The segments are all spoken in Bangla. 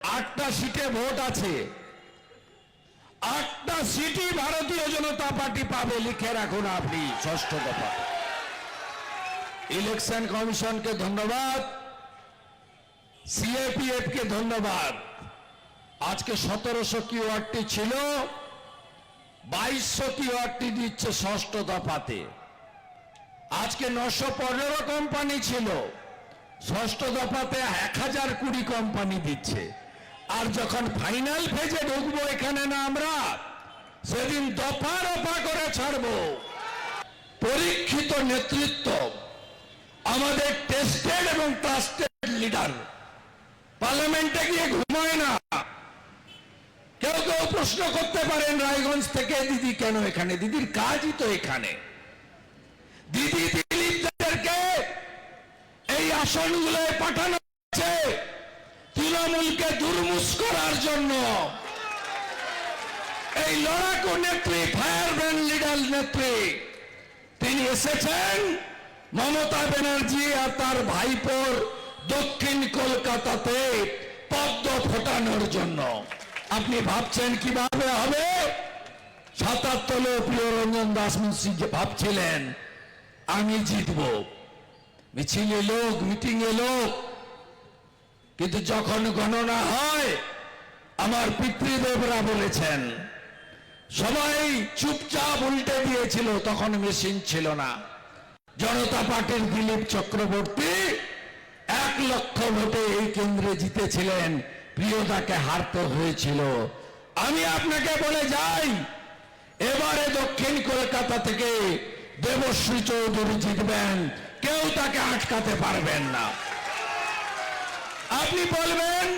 আটটা সিটে ভোট আছে। আটটা সিটই ভারতীয় জনতা পার্টি পাবে, লিখে রাখুন আপনি, ষষ্ঠ দফা। ইলেকশন কমিশনকে ধন্যবাদ সিএপিএফ কে ধন্যবাদ। আজকে সতেরোশো কিওয়ার্ডটি ছিল, বাইশশো কিওয়ার্ডটি দিচ্ছে ষষ্ঠ দফাতে। আজকে নশো পনেরো কোম্পানি ছিল, ষষ্ঠ দফাতে এক হাজার কুড়ি কোম্পানি দিচ্ছে। আর যখন ফাইনাল ফেজে ঢুকবো এখানে না আমরা, সেদিন দফা রফা করে ছাড়বো। পরীক্ষিত নেতৃত্ব, আমাদের টেস্টেড এবং ট্রাস্টেড লিডার পার্লামেন্টে গিয়ে ঘুমায় না। কেউ কেউ প্রশ্ন করতে পারেন, রায়গঞ্জ থেকে দিদি কেন এখানে? দিদির কাজই তো এখানে। দিদি দিলীপদেরকে এই আসনগুলোয় পাঠানো হচ্ছে তৃণমূলকে দুর্মুষ করার জন্য। এই লড়াকু নেত্রী, ফায়ার ব্র্যান্ড লিডার নেত্রী, তিনি এসেছেন মমতা ব্যানার্জি আর তার ভাইপোর দক্ষিণ কলকাতাতে পদ্ম ফোটানোর জন্য। আপনি ভাবছেন কীভাবে হবে? সাতাত্তরে প্রিয় রঞ্জন দাস মুন্সি যে ভাবছিলেন, আমি জিতব। মিছিলে লোক, মিটিংয়ে লোক কিন্তু যখন গণনা হয়, আমার পিতৃদেবরা বলেছেন, সবাই চুপচাপ উল্টে দিয়েছিল, তখন মেশিন ছিল না। জনতা পার্টির দিলীপ চক্রবর্তী এক লক্ষ ভোটে এই কেন্দ্রে জিতেছিলেন, প্রিয়তাকে হারতে হয়েছিল। আমি আপনাকে বলে যাই, এবারে দক্ষিণ কলকাতা থেকে দেবশ্রী চৌধুরী জিতবেন, কেউ তাকে আটকাতে পারবেন না। আপনি বলবেন,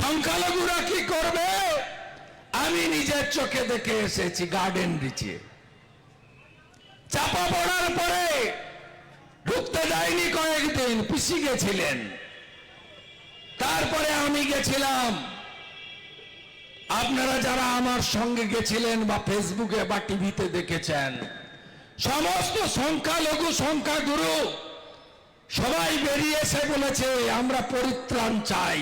সংখ্যালঘুরা কি করবে? আমি নিজের চোখে দেখে এসেছি গার্ডেন রিচে চাপা পড়ার পরে ঢুকতে যায়নি কয়েকদিন, পিসি গেছিলেন। তারপরে আমি গেছিলাম। আপনারা যারা আমার সঙ্গে গেছিলেন বা ফেসবুকে বা টিভিতে দেখেছেন, সমস্ত সংখ্যালঘু, সংখ্যাগুরু বেরিয়ে এসে বলেছে আমরা পরিত্রাণ চাই।